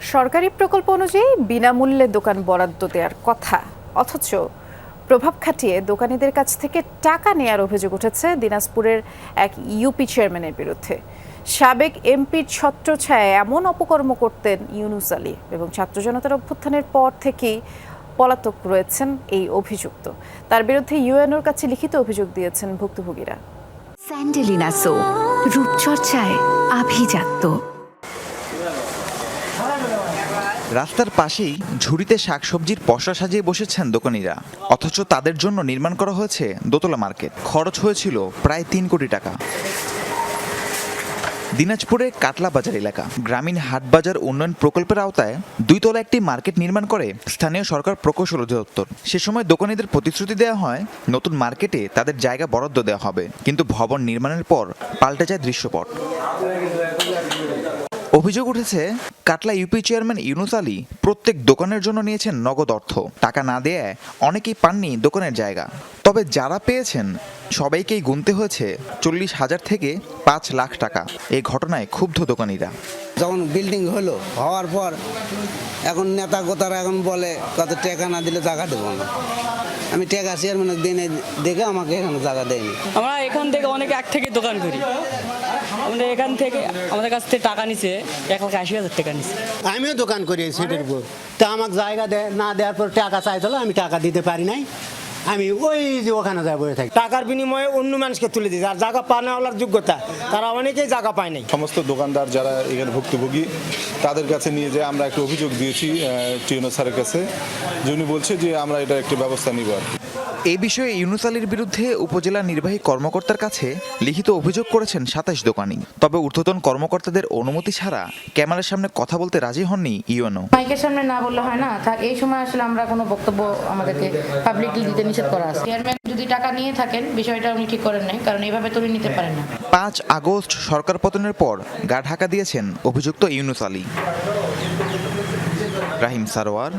সরকারি প্রকল্প অনুযায়ী বিনামূল্যে দোকান বরাদ্দ দেওয়ার কথা। অথচ প্রভাব খাটিয়ে দোকানীদের কাছ থেকে টাকা নেয়ার অভিযোগ উঠেছে দিনাজপুরের এক ইউপি চেয়ারম্যানের বিরুদ্ধে। সাবেক এমপির ছত্রছায়ায় এমন অপকর্ম করতেন ইউনুস আলী এবং ছাত্র জনতার অভ্যুত্থানের পর থেকেই পলাতক রয়েছেন এই অভিযুক্ত। তার বিরুদ্ধে ইউএনওর কাছে লিখিত অভিযোগ দিয়েছেন ভুক্তভোগীরা। স্যান্ডেলিনা সো, রূপচর্চায় আভিজাত্য। রাস্তার পাশেই ঝুড়িতে শাকসবজির পসরা সাজিয়ে বসেছেন দোকানিরা। অথচ তাদের জন্য নির্মাণ করা হয়েছে দোতলা মার্কেট। খরচ হয়েছিল প্রায় তিন কোটি টাকা। দিনাজপুরে কাটলা বাজার এলাকা। গ্রামীণ হাট বাজার উন্নয়ন প্রকল্পের আওতায় দুইতলা একটি মার্কেট নির্মাণ করে স্থানীয় সরকার প্রকৌশল অধিদপ্তর। সে সময় দোকানীদের প্রতিশ্রুতি দেওয়া হয়, নতুন মার্কেটে তাদের জায়গা বরাদ্দ দেওয়া হবে। কিন্তু ভবন নির্মাণের পর পাল্টে যায় দৃশ্যপট। অভিযোগ উঠেছে, কাটলা ইউপি চেয়ারম্যান ইউনুস আলী প্রত্যেক দোকানের জন্য নিয়েছেন নগদ অর্থ। টাকা না দেয় অনেকেই পাননি দোকানের জায়গা। তবে যারা পেয়েছেন, সবাইকেই গুনতে হয়েছে চল্লিশ হাজার থেকে পাঁচ লাখ টাকা। এই ঘটনায় ক্ষুব্ধ দোকানিরা। যখন বিল্ডিং হলো, হওয়ার পর এখন নেতা গোতারা এখন বলে, কত টাকা না দিলে জায়গা দেবো না। আমি টাকা মানে দিনে দেখে আমাকে এখানে জায়গা দেয়নি। আমরা এখান থেকে অনেক এক থেকে দোকান করি। আমাদের এখান থেকে আমাদের কাছ থেকে টাকা নিছে এক লাখ আশি হাজার টাকা নিছে। আমিও দোকান করি সেটের উপর। তা আমাকে জায়গা দেয় না দেওয়ার পর টাকা চাইছিল আমি টাকা দিতে পারি নাই। আমি ওই যে ওখানে যাই বসে থাকি। টাকার বিনিময়ে অন্য মানুষকে তুলে দিয়েছে আর জায়গা পাওয়ার যোগ্যতা তারা অনেকেই জায়গা পায় নাই। সমস্ত দোকানদার যারা এখানে ভুক্তভোগী তাদের কাছে নিয়ে যে আমরা একটা অভিযোগ দিয়েছি টিউনো স্যারের কাছে। যে উনি বলছে যে আমরা এটা একটা ব্যবস্থা নিব আর। এই বিষয়ে ইউনুস আলীর বিরুদ্ধে উপজেলা নির্বাহী কর্মকর্তার কাছে লিখিত অভিযোগ করেছেন সাতাশ দোকানি। তবে ঊর্ধ্বতন কর্মকর্তাদের অনুমতি ছাড়া ক্যামেরার সামনে কথা বলতে রাজি হননি ইউনো মাইকের সামনে না বললে হয় না? এই সময় আসলে আমরা কোনো বক্তব্য আমাদেরকে পাবলিকলি দিতে নিষেধ করা আছে। চেয়ারম্যান যদি টাকা নিয়ে থাকেন বিষয়টা উনি ঠিক করেন নাই কারণ এইভাবে তুলে নিতে পারেন না। পাঁচ আগস্ট সরকার পতনের পর গা ঢাকা দিয়েছেন অভিযুক্ত ইউনুস আলী। রাহিম সারোয়ার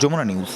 যমুনা নিউজ।